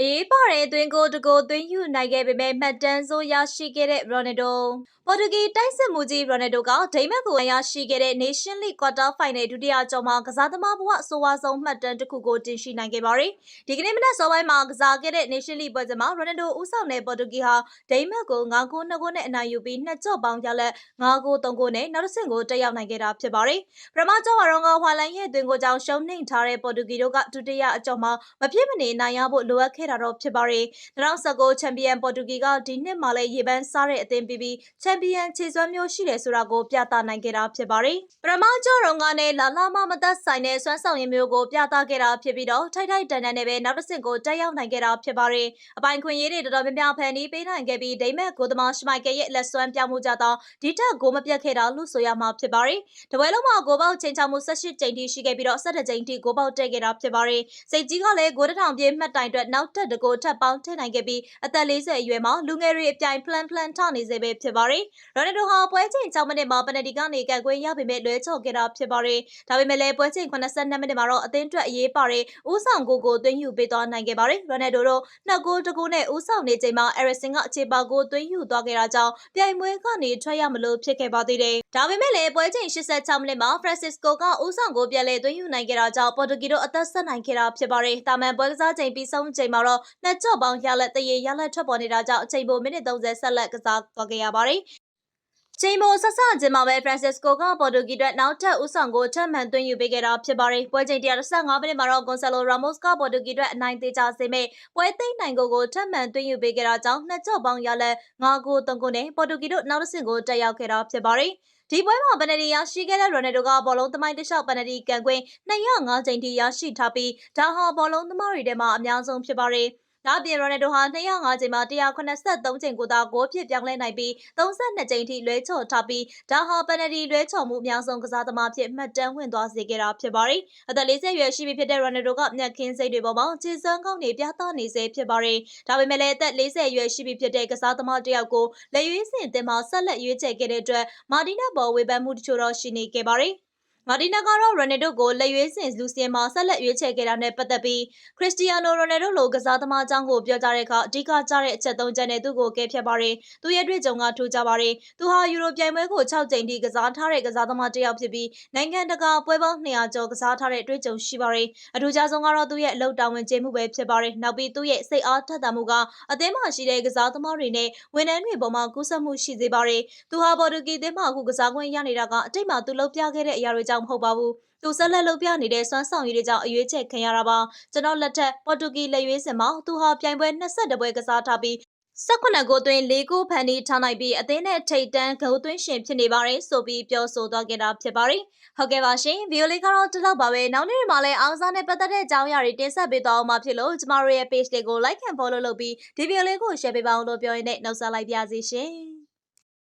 အရေးပါတဲ့အတွင်းကိုတကိုသွင်းယူနိုင်ခဲ့ပေမဲ့မှတ်တမ်းဆိုးရရှိခဲ့တဲ့ရိုနယ်ဒိုပေါ်တူဂီတိုက်စစ်မှုကြီးရိုနယ်ဒိုကဒိမတ်ကိုရရှိခဲ့တဲ့ Nation League Quarter Final ဒုတိယကျော်မှာကစားသမားဘဝဆိုဝါဆုံးမှတ်တမ်းတစ်ခုကိုတင်ရှိနိုင်ခဲ့ပါတယ်။ဒီကနေ့မနက်စောပိုင်းမှာကစားခဲ့တဲ့ Nation League ပွဲစဉ်မှာရိုနယ်ဒိုဦးဆောင်တဲ့ပေါ်တူဂီဟာဒိမတ်ကို9ဂိုး2ဂိုးနဲ့အနိုင်ယူပြီးနှစ်ကြော့ပေါင်းရလက်9ဂိုး3ဂိုးနဲ့နောက်တစ်ဆင့်ကိုတက်ရောက်နိုင်ခဲ့တာဖြစ်ပါတယ်။ပထမကျော်ဝါရောကဟွာလန်ရဲ့အတွင်ကိုကြောင့်ရှုံးနိမ့်ထားတဲ့ပေါ်တူဂီတို့ကဒုတိယအကျော်မှာမပြည့်မနေနိုင်ရဖို့လိုအပ်ခဲ့တာတော့ဖြစ်ပါတယ်။2019ချန်ပီယံပေါ်တူဂီကဒီနှစ်မှာလည်းရေပန်းစားတဲ့အသင်းပြီးပြီးချန်ပီယံခြေစွမ်းမျိုးရှိတယ်ဆိုတာကိုပြသနိုင်ခဲ့တာဖြစ်ပါတယ်။ပရမကျော်ရုံကနဲ့လာလာမမသက်ဆိုင်တဲ့စွမ်းဆောင်ရည်မျိုးကိုပြသခဲ့တာဖြစ်ပြီးတော့ထိုက်ထိုက်တန်တန်နဲ့ပဲနောက်တစ်ဆင့်ကိုတက်ရောက်နိုင်ခဲ့တာဖြစ်ပါတယ်။အပိုင်ခွင့်ရေးတွေတော်တော်များများဖန်တီးပေးနိုင်ခဲ့ပြီးဒိမတ်ကိုသမားရှမိုက်ကယ်ရဲ့လက်စွမ်းပြမှုကြတော့ဒီထက်ဂိုးမပြတ်ခဲ့တာလို့ဆိုရမှာဖြစ်ပါတယ်။တပွဲလုံးမှာဂိုးပေါက်ချိန်ချမှု18ကြိမ်ထိရှိခဲ့ပြီးတော့17ကြိမ်ထိဂိုးပေါက်တက်ခဲ့တာဖြစ်ပါတယ်။စိတ်ကြီးကလည်းဂိုးတစ်ထောင်ပြည့်မှတ်တိုင်အတွက်နောက်ထပ်တကိုထပ်ပေါင်းထည့်နိုင်ခဲ့ပြီးအသက်40အရွယ်မှာလူငယ်တွေအပြိုင်ဖလန်ဖလန်ထနေစေပဲဖြစ်ပါတယ်။ရိုနယ်ဒိုဟာပွဲချိန်6မိနစ်မှာပနတီကနေကတ်ကွင်းရပေမဲ့လွဲချော်ခဲ့တာဖြစ်ပါတယ်။ဒါပေမဲ့လည်းပွဲချိန်82မိနစ်မှာတော့အသင်းအတွက်အရေးပါတဲ့ဦးဆောင်ကိုကိုသွင်းယူပေးသွားနိုင်ခဲ့ပါတယ်။ရိုနယ်ဒိုတို့နှစ်ဂိုးတစ်ဂိုးနဲ့ဦးဆောင်နေချိန်မှာအရစ်ဆင်ကအခြေပါကိုသွင်းယူသွားခဲ့တာကြောင့်ပြိုင်ပွဲကနေထွက်ရမလို့ဖြစ်ခဲ့ပါသေးတယ်။ဒါပေမဲ့လည်းပွဲချိန်86မိနစ်မှာဖရန်စစ်ကိုကဦးဆောင်ကိုပြန်လည်သွင်းယူနိုင်ခဲ့တာကြောင့်ပေါ်တူဂီတို့အသက်ဆက်နိုင်ခဲ့တာဖြစ်ပါတယ်။တာမန်ပွဲကစားချိန်ပြီးဆုံးချိန်မှာတော့နှစ်ကြော့ပေါင်းရလက်တရေရလက်ထွက်ပေါ်နေတာကြောင့်အချိန်ပိုမိနစ်30ဆက်လက်ကစားသွားခဲ့ရပါတယ်။ ချိန်မိုဆက်ဆချင်းမှာပဲ Francisco ကပေါ်တူဂီအတွက်နောက်ထပ်ဦးဆောင်ကိုထပ်မံသွင်းယူပေးခဲ့တာဖြစ်ပါတယ်။ပွဲချိန်135မိနစ်မှာတော့ Gonzalo Ramos ကပေါ်တူဂီအတွက်အနိုင်သေးချစေမဲ့ပွဲသိမ်းနိုင်ကိုကိုထပ်မံသွင်းယူပေးခဲ့တာကြောင့်နှစ်ကြော့ပေါင်းရလက်9ဂိုး3ဂိုးနဲ့ပေါ်တူဂီတို့နောက်တစ်ဆင့်ကိုတက်ရောက်ခဲ့တာဖြစ်ပါတယ်။ဒီပွဲမှာပနဒီရရှိခဲ့တဲ့ရိုနယ်ဒိုကဘောလုံးသမိုင်းတစ်လျှောက်ပနဒီကန်ကွင်း205ချိန်ထိရရှိထားပြီးဒါဟာဘောလုံးသမားတွေထဲမှာအများဆုံးဖြစ်ပါတယ်။ ဒါ့အပြင်ရိုနယ်ဒိုဟာ205ချိန်မှာ183ချိန်ကိုသာဂိုးဖြစ်ပြောင်းလဲနိုင်ပြီး32ချိန်ထိလွဲချော်ထားပြီးဒါဟာပယ်နယ်တီလွဲချော်မှုအများဆုံးကစားသမားဖြစ်မှတ်တမ်းဝင်သွားစေခဲ့တာဖြစ်ပါတယ်။အသက်40ရွယ်ရှိပြီဖြစ်တဲ့ရိုနယ်ဒိုကမျက်ခင်းစိတ်တွေပေါ်မှာခြေစွမ်းကောင်းတွေပြသနေစေဖြစ်ပါတယ်။ဒါပေမဲ့လည်းအသက်40ရွယ်ရှိပြီဖြစ်တဲ့ကစားသမားတယောက်ကိုလက်ရွေးစင်တင်မှာဆက်လက်ရွေးချယ်ခဲ့တဲ့အတွက်မာတီနာပေါ်ဝေဖန်မှုတချို့တော့ရှိနေခဲ့ပါတယ်။ မာတီနာကတော့ရိုနယ်ဒိုကိုလက်ရွေးစင်လူစီယန်မှာဆက်လက်ရွေးချယ်ခဲ့တာနဲ့ပတ်သက်ပြီးခရစ္စတီယာနိုရိုနယ်ဒိုလိုကစားသမားအကြောင်းကိုပြောကြားတဲ့အခါအဓိကကျတဲ့အချက်၃ချက်နဲ့သူ့ကိုကဲဖြတ်ပါတယ်။သူရဲ့တွေ့ကြုံကထူးခြားပါတယ်။သူဟာယူရိုပြိုင်ပွဲကို6ကြိမ်ထိကစားထားတဲ့ကစားသမားတစ်ယောက်ဖြစ်ပြီးနိုင်ငံတကာပွဲပေါင်း200ကျော်ကစားထားတဲ့တွေ့ကြုံရှိပါတယ်။အထူးခြားဆုံးကတော့သူရဲ့အလုပ်တာဝန်ကျေမှုပဲဖြစ်ပါတယ်။နောက်ပြီးသူ့ရဲ့စိတ်အားထက်သန်မှုကအသင်းမှာရှိတဲ့ကစားသမားတွေနဲ့ဝန်ထမ်းတွေပေါ်မှာကူးစက်မှုရှိစေပါတယ်။သူဟာပေါ်တူဂီအသင်းမှာအခုကစားခွင့်ရနေတာကအတိတ်မှာသူလုပ်ပြခဲ့တဲ့အရာတွေကြောင့်မဟုတ်ပါဘူး။သူဆက်လက်လုပ်ပြနေတဲ့စွမ်းဆောင်ရည်တွေကြောင့်အရွေးချယ်ခံရတာပါကျွန်တော်လက်ထက်ပေါ်တူဂီလက်ရွေးစင်မှာသူဟာပြိုင်ပွဲ22ပွဲကစားထားပြီး18ကိုသွင်း၄ကိုဖန်တီးထားနိုင်ပြီးအသင်းနဲ့ထိတ်တန်းဂိုးသွင်းရှင်ဖြစ်နေပါတယ်ဆိုပြီးပြောဆိုသွားခဲ့တာဖြစ်ပါတယ်ဟုတ်ကဲ့ပါရှင်ဗီယိုလေးကတော့ဒီလောက်ပါပဲနောက်နေ့မှာလည်းအောင်စားနဲ့ပတ်သက်တဲ့အကြောင်းအရာတွေတင်ဆက်ပေးသွားအောင်မှာဖြစ်လို့ကျမတို့ရဲ့ page လေးကို like and follow လုပ်ပြီးဒီဗီဒီယိုလေးကို share ပေးပါအောင်လို့ပြောရင်းနဲ့နှုတ်ဆက်လိုက်ပါရစေရှင်